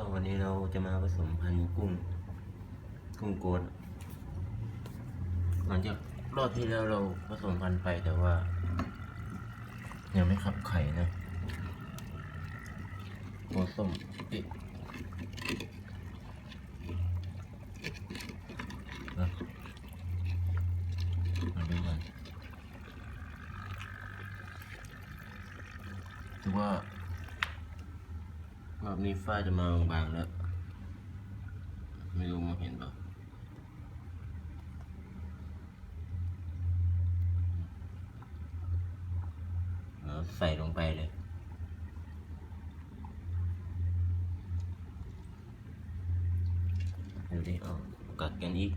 ก็วันนี้เราจะมาผสมพันธุ์กุ้ง กุ้งโกดหลังจากรอบที่แล้วเราผสมพันธุ์ไปแต่ว่า ยังไม่ขับไข่นะโกดส้มปินะมาดูกันถือว่า รอบนี้ฝ้าจะมาบางๆแล้ว ไม่รู้มองเห็นเปล่าใส่ลงไปเลยดูดิเอากัดกันอีก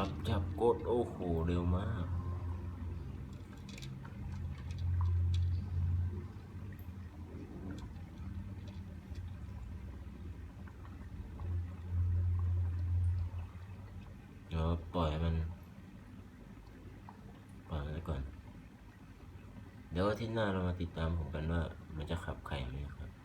จับจับกดโอ้โหเร็วมากเดี๋ยวปล่อยมันปล่อยมันไว้ก่อน เดี๋ยวทิตย์หน้าเรามาติดตามผมกันว่า มันจะขับไข่ไหมครับ